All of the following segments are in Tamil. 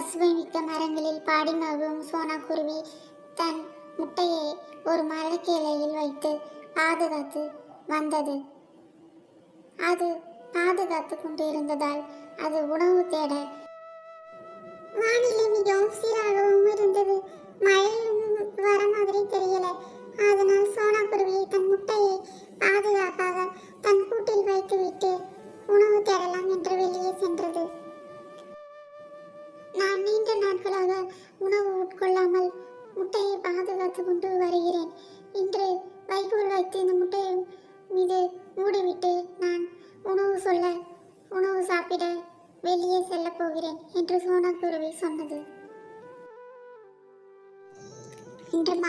பசுமை மிக்க மரங்களில் பாடி மகும் சோனா குருவி தன் முட்டையை ஒரு மரக்கிளையில் வைத்து பாதுகாத்து வந்தது. அது பாதுகாத்து கொண்டிருந்ததால் அது உணவு தேட வானிலை மிகவும் சீராகவும் இருந்தது. மழையும் வர மாதிரி தெரியல. அதனால் சோனா குருவி தன் முட்டையை பாதுகாப்பாக தன் கூட்டில் வைத்துவிட்டு உணவு தேடலாம் என்று வெளியே சென்றது.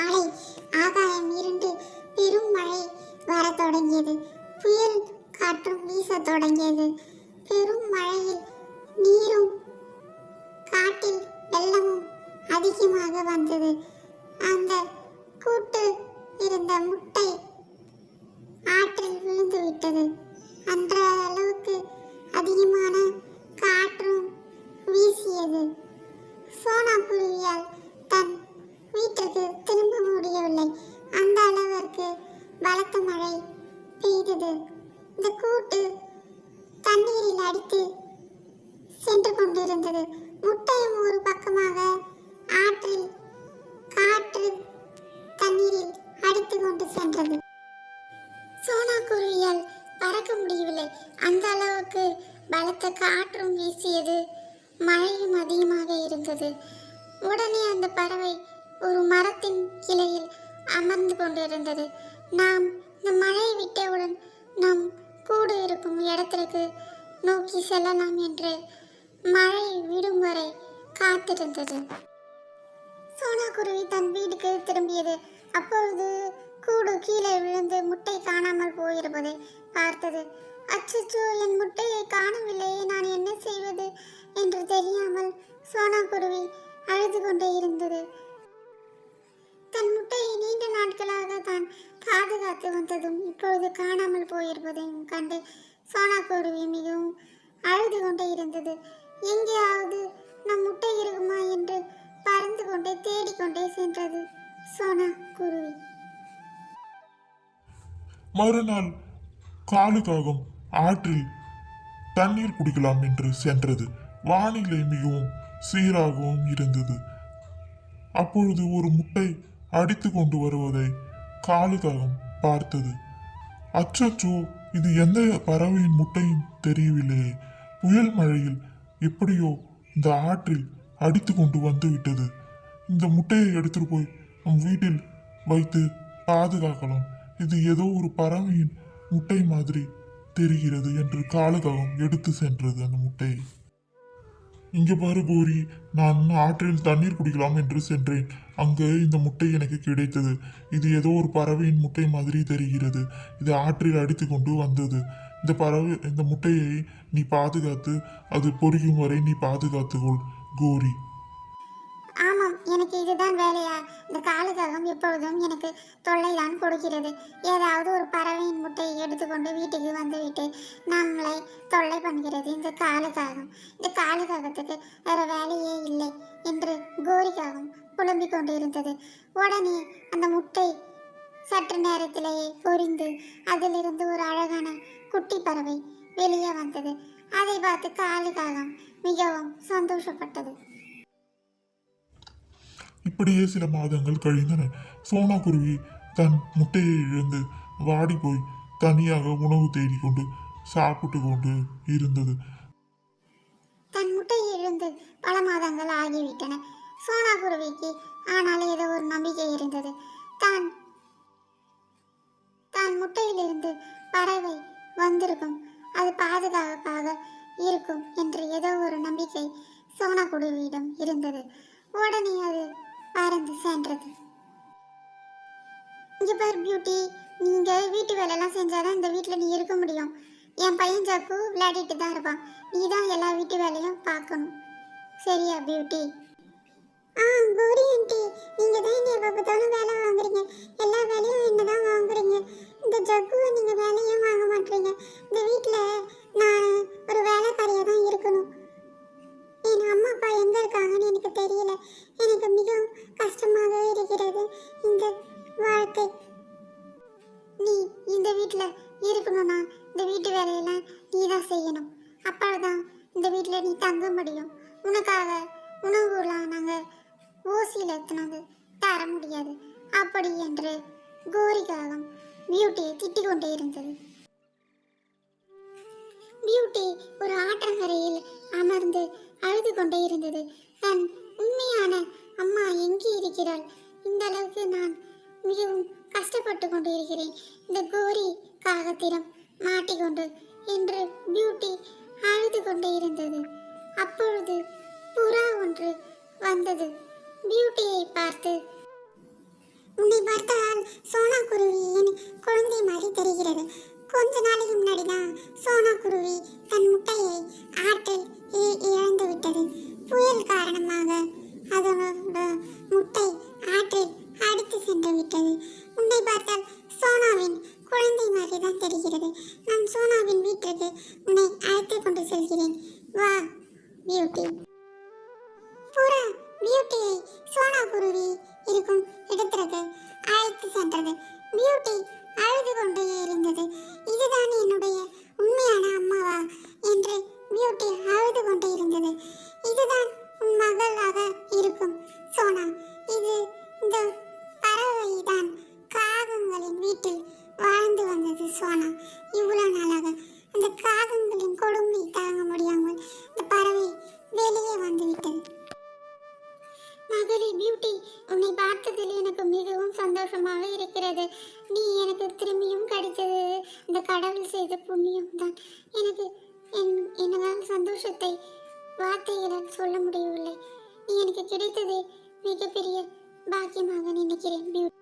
மாலை. ஆகாயம் இருண்டு பெரும் மழை வரத் தொடங்கியது. புயல் காற்றும் வீசத் தொடங்கியது. பெரும் மழையில் நீரும் காட்டில் வெள்ளமும் அதிகமாக வந்தது. அந்த கூட்டு இருந்த முட்டை ஆற்றில் விழுந்து விட்டது அன்ற அளவுக்கு பலத்த காற்றும் வீசியது. மழையும் அதிகமாக இருந்தது. உடனே அந்த பறவை ஒரு மரத்தின் கிளையில் அமர்ந்து கொண்டிருந்தது. நாம் இந்த மழையை விட்டவுடன் நாம் கூடு இருக்கும் இடத்திற்கு நோக்கி செல்லலாம் என்று மழை விடும் வரை காத்திருந்தது. சோனா குருவி தன் வீட்டுக்கு திரும்பியது. அப்பொழுது கூடு கீழே விழுந்து முட்டை காணாமல் போயிருப்பதை பார்த்தது. அச்சச்சோ என் முட்டையை காணவில்லையே நான் என்ன செய்வது என்று தெரியாமல் சோனா குருவி அழுது கொண்டே இருந்தது. தன் முட்டையை நீண்ட நாட்களாக தான் பாதுகாத்து வந்ததும் இப்பொழுது காணாமல் போயிருப்பதையும் கண்டு சோனா குருவி மிகவும் அழுது கொண்டே இருந்தது. எங்கேயாவது நம் முட்டை இருக்குமா என்று பறந்து கொண்டே தேடிக்கொண்டே சென்றது சோனா குருவி மறுநாள் காலுக்காகம். ஆற்றில் தண்ணீர் குடிக்கலாம் என்று சென்றது. வானிலை மிகவும் சீராகவும் இருந்தது. அப்பொழுது ஒரு முட்டை அடித்து கொண்டு வருவதை காலுக்காகம் பார்த்தது. அச்சச்சோ இது எந்த பறவையின் முட்டையும் தெரியவில்லையே புயல் மழையில் எப்படியோ இந்த ஆற்றில் அடித்து கொண்டு வந்து விட்டது. இந்த முட்டையை எடுத்துட்டு போய் நம் வீட்டில் வைத்து பாதுகாக்கலாம். இது ஏதோ ஒரு பறவையின் முட்டை மாதிரி தெரிகிறது என்று காலுக்காகம் எடுத்து சென்றது அந்த முட்டை. இங்கே பாரு கோரி நான் ஆற்றில் தண்ணீர் குடிக்கலாம் என்று சென்றேன். அங்கு இந்த முட்டை எனக்கு கிடைத்தது. இது ஏதோ ஒரு பறவையின் முட்டை மாதிரி தெரிகிறது. இது ஆற்றில் அடித்து கொண்டு வந்தது. இந்த பறவை இந்த முட்டையை நீ பாதுகாத்து அது பொரியும் வரை நீ பாதுகாத்துக்கொள் கோரி இதுதான் வேலையா? இந்த காலுக்காகவும் எப்பொழுதும் எனக்கு தொல்லை தான் கொடுக்கிறது. ஏதாவது ஒரு பறவையின் முட்டையை எடுத்துக்கொண்டு வீட்டுக்கு வந்துவிட்டு நம்மளை தொல்லை பண்ணுகிறது இந்த காலுக்காகம். இந்த காலுக்காகத்துக்கு வேற வேலையே இல்லை என்று கோரிக்காகவும் புலம்பிக் கொண்டிருந்தது. உடனே அந்த முட்டை சற்று நேரத்திலேயே பொரிந்து அதிலிருந்து ஒரு அழகான குட்டி பறவை வெளியே வந்தது. அதை பார்த்து காலுக்காகம் மிகவும் சந்தோஷப்பட்டது. இப்படியே சில மாதங்கள் கழிந்தன. சோனா குருவி தன் முட்டையை இழந்து வாடி போய் தனியாக உணவு தேடிக்கொண்டு சாப்பிட்டு கொண்டு இருந்தது. தன் முட்டையை இழந்து பல மாதங்கள் ஆகிவிட்டன. சோனா குருவிக்கு ஆனால் ஏதோ ஒரு நம்பிக்கை இருந்தது. தான் தான் முட்டையிலிருந்து பறவை வந்திருக்கும். அது பாதுகாப்பாக இருக்கும் என்று ஏதோ ஒரு நம்பிக்கை சோனா குருவியிடம் இருந்தது. உடனே அது பறந்து சென்றது. இங்க பார் பியூட்டி நீங்க வீட்டு வேலையெல்லாம் செஞ்சாதான் இந்த வீட்டில் நீ இருக்க முடியும். என் பையன் ஜாக்கு விளையாடிட்டு தான் இருப்பான். நீ தான் எல்லா வீட்டு வேலையும் பார்க்கணும். சரியா பியூட்டி இருக்கணும்னா இந்த வீட்டு வேலையெல்லாம் நீ தான் செய்யணும். அப்பதான் இந்த வீட்டில் நீ தங்க முடியும். உனக்காக உணவுலாம் நாங்கள் ஊசியில் எத்தினது தர முடியாது. அப்படி என்று கோரிக்காகம் பியூட்டியை திட்டிக் கொண்டே இருந்தது. பியூட்டி ஒரு ஆற்றங்கரையில் அமர்ந்து அழுது கொண்டே இருந்தது. தன் உண்மையான அம்மா எங்கே இருக்கிறாள்? இந்த அளவுக்கு நான் மிகவும் கஷ்டப்பட்டு கொண்டு இருக்கிறேன் இந்த கோரி காகத்திடம் மாட்டிக்கொண்டு என்று பியூட்டி அழுது கொண்டே இருந்தது. அப்பொழுது புறா ஒன்று வந்தது. பியூட்டியை பார்த்து உன்னை பார்த்தால் சோனா குருவி பியூட்டி புறா பியூட்டியை சோனா குருவி இருக்கும் இடத்திற்கு அழைத்து சென்றது. பியூட்டி அழுது கொண்டே இருந்தது. இதுதான் என்னுடைய உண்மையான அம்மாவா என்று பியூட்டி அழுது கொண்டே இருந்தது. இதுதான் உன் மகளாக இருக்கும் சோனா. இது இந்த சந்தோஷத்தை வார்த்தைகளால் சொல்ல முடியவில்லை. நீ எனக்கு கிடைத்தது மிகப்பெரிய பாக்கியமாக நினைக்கிறேன் பியூட்டி.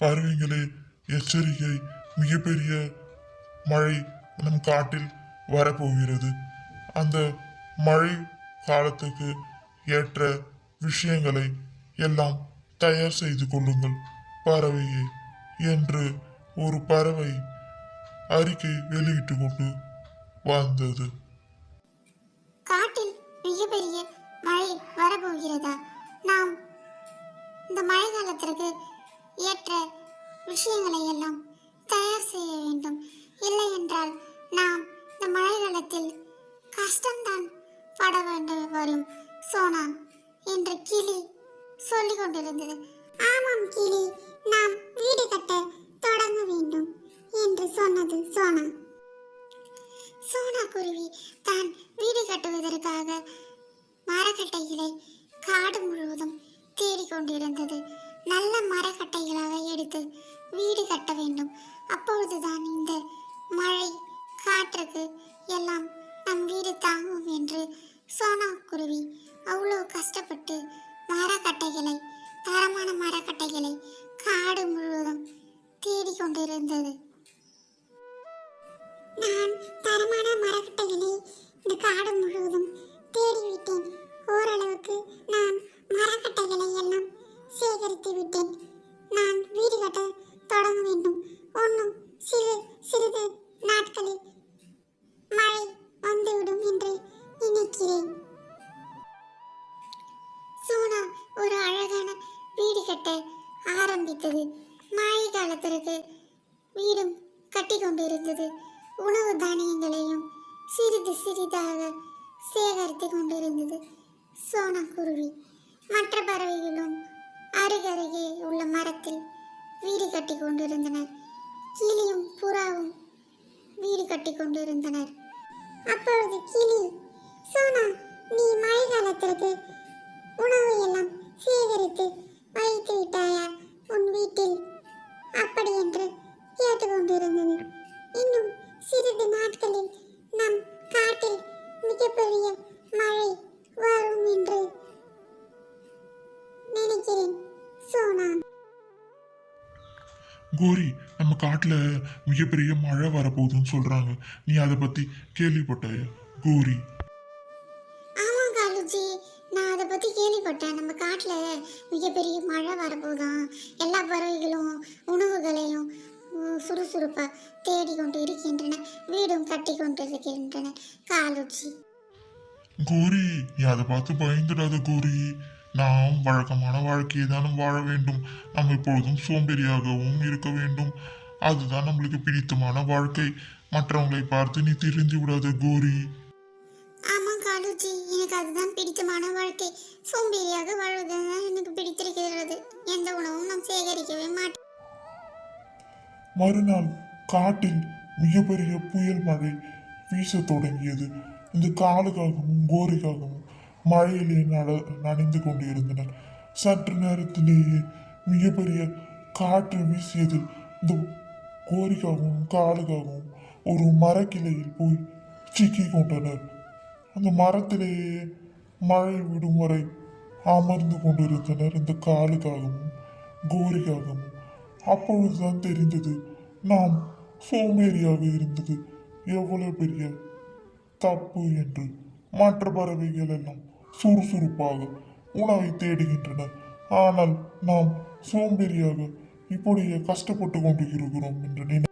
பறவைகளே எச்சரிக்கை மிகப்பெரிய மழை நம் காட்டில் வரப்போகிறது. அந்த மழை காலத்துக்கு ஏற்ற விஷயங்களை எல்லாம் தயார் செய்து கொள்ளுங்கள். பறவையே என்று ஒரு பறவை அறிக்கை வெளியிட்டு கொண்டு வந்தது. காட்டில் மிகப்பெரிய மழை வரப்போகிறதா? நாம் இந்த மழை காலத்திற்கு ஏற்ற விஷயங்களை எல்லாம் தயார் செய்ய வேண்டும். இல்லை என்றால் நாம் இந்த மழை காலத்தில் கஷ்டம்தான் பட வேண்டும் வரும் சோனா என்று கிளி சொல்லிக் கொண்டிருந்தது. ஆமாம் கிளி நாம் வீடு கட்ட தொடங்க வேண்டும். என்று சொன்னது சோனா. சோனா குருவி தான் வீடு கட்டுவதற்காக மரக்கட்டைகளை காடு முழுவதும் தேடிக்கொண்டிருந்தது. நல்ல மரக்கட்டைகளாக எடுத்து வீடு கட்ட வேண்டும். அப்பொழுதுதான் இந்த மழை காற்றுக்கு எல்லாம் நம் வீடு தாங்கும் என்று சோனா குருவி அவ்வளோ கஷ்டப்பட்டு மரக்கட்டைகளை தரமான மரக்கட்டைகளை சிறிதாக சேகரித்து கொண்டிருந்தது. சோனா குருவி மற்ற பறவைகளும் அருகருகே உள்ள மரத்தில் வீடு கட்டி கொண்டிருந்தனர். கிளியும் புறாவும் வீடு கட்டி கொண்டிருந்தனர். அப்பொழுது கிளி சோனா நீ மழை காலத்திற்கு உணவு எல்லாம் சேகரித்து வைத்து விட்டாயா? உன் வீட்டில் அப்படி என்று கேட்டுக்கொண்டிருந்தது. கோரி நம்ம காட்டுல மிகப்பெரிய மழை வரப்போகுதுன்னு சொல்றாங்க. நீ அதை பத்தி கேள்விப்பட்டாயா? கோரி. ஆமாம் காலுஜி நான் அதை பற்றி கேள்விப்பட்டேன். நம்ம காட்டில் மிகப்பெரிய மழை வரப்போதான் எல்லா பறவைகளும் உணவுகளையும் சுறுசுறுப்பாக தேடிக்கொண்டு இருக்கின்றன. வீடும் கட்டி கொண்டு இருக்கின்றன காலுஜி கோரி நீ அதை பார்த்து பயந்துடாத கோரி. நாம் வழக்கமான வாழ்க்கையை தானும் வாழ வேண்டும். நம்ம எப்பொழுதும் சோம்பேறியாகவும் இருக்க வேண்டும். அதுதான் நம்மளுக்கு பிடித்தமான வாழ்க்கை. மற்றவங்களை பார்த்து நீ திரிந்து விடாத கோரி. ஆமா காலுஜி. எனக்கு அதுதான் பிடித்தமான வாழ்க்கை. சோம்பேறியாக வாழ்வதுதான் எனக்கு பிடித்திருக்கிறது. எந்த உணவும் நான் சேகரிக்கவே மாட்டேன். மறுநாள் காட்டில் மிகப்பெரிய புயல் மழை வீசத் தொடங்கியது. இந்த காலுக்காகவும் கோரிக்காகவும் மழையிலே நட நனைந்து கொண்டிருந்தனர். சற்று நேரத்திலேயே மிகப்பெரிய காற்று வீசியதில் இந்த கோரிக்காகவும் காலுக்காகவும் ஒரு மரக்கிளையில் போய் சிக்கி கொண்டனர். அந்த மரத்திலேயே மழை விடும் வரை அமர்ந்து கொண்டிருந்தனர். இந்த காலுக்காகவும் கோரிக்காகவும் அப்பொழுதுதான் தெரிந்தது நாம் சோமேரியாக இருந்தது. எவ்வளவு பெரிய தப்பு என்று. மற்ற பறவைகள் எல்லாம் சுறுசுறுப்பாக உணவை தேடுகின்றன. ஆனால் நாம் சோம்பேறியாக இப்படியே கஷ்டப்பட்டு கொண்டிருக்கிறோம் என்று நினை